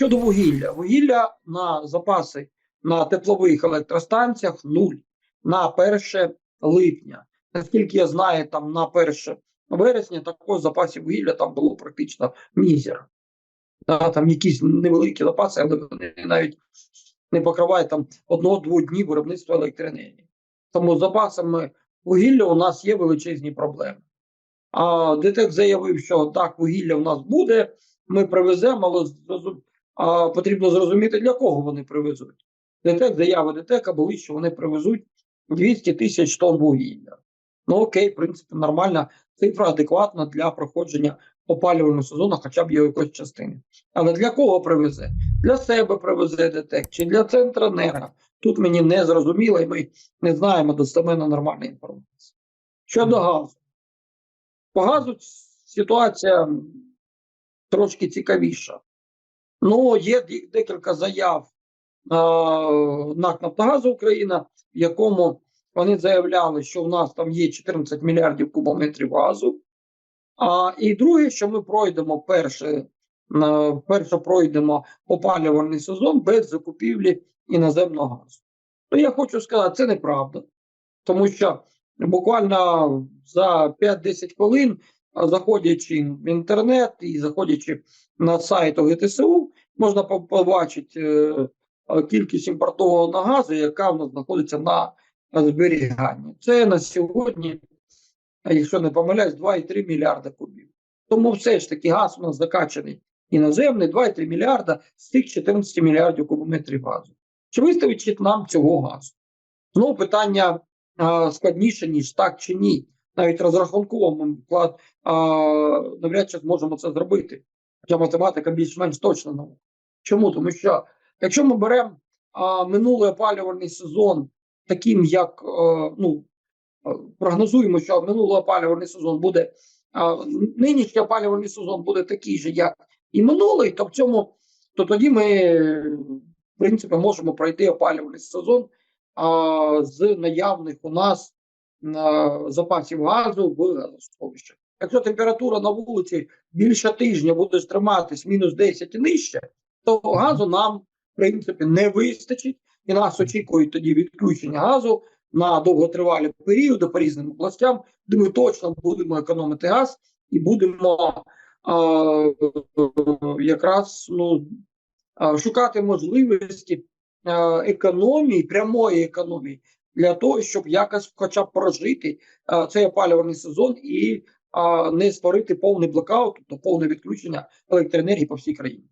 Щодо вугілля, вугілля на запаси на теплових електростанціях нуль на 1 липня. Наскільки я знаю, там на 1 вересня також запасів вугілля там було практично мізер. Там якісь невеликі запаси, але вони навіть не покривають там одного-двох днів виробництва електроенергії. Тому з запасами вугілля у нас є величезні проблеми. А ДТЕК заявив, що так, вугілля в нас буде, ми привеземо, але а, потрібно зрозуміти, для кого вони привезуть. ДТЕК, заяви ДТЕКа були, що вони привезуть 200 тисяч тонн вугілля. Ну окей, в принципі, нормальна цифра адекватна для проходження опалювального сезону, хоча б його якоїсь частини. Але для кого привезе? Для себе привезе ДТЕК чи для Центренерго? Тут мені не зрозуміло, і ми не знаємо достеменно нормальної інформації. Щодо газу. По газу ситуація трошки цікавіша. Ну, є декілька заяв а, НАК Нафтогазу Україна, в якому вони заявляли, що в нас там є 14 мільярдів кубометрів газу. А, і друге, що ми пройдемо перше, е, перше пройдемо опалювальний сезон без закупівлі іноземного газу. То я хочу сказати, це неправда, тому що буквально за 5-10 хвилин, заходячи в інтернет і заходячи на сайт ОГТСУ, можна побачити е, кількість імпортованого газу, яка в нас знаходиться на зберіганні. Це на сьогодні, якщо не помиляюсь, 2,3 мільярда кубів. Тому все ж таки газ у нас закачаний іноземний 2,3 мільярда з тих 14 мільярдів кубометрів газу. Чи виставить нам цього газу? Знову питання складніше, ніж так чи ні. Навіть розрахунково вклад а, навряд чи зможемо це зробити. Хоча математика більш-менш точна наука. Чому? Тому що якщо ми беремо а, минулий опалювальний сезон таким, як е, ну, е, прогнозуємо, що минулий опалювальний сезон буде, а, нинішній опалювальний сезон буде такий же, як і минулий, то в цьому, то тоді ми, в принципі, можемо пройти опалювальний сезон а, з наявних у нас а, запасів газу в газосховищах. Якщо температура на вулиці більше тижня буде триматись мінус 10 і нижче, то газу нам, в принципі, не вистачить, і нас очікують тоді відключення газу на довготривалі періоди по різним областям, де ми точно будемо економити газ і будемо а, якраз ну, шукати можливості економії, прямої економії для того, щоб якось хоча б прожити а, цей опалювальний сезон і а, не створити повний блокаут, тобто повне відключення електроенергії по всій країні.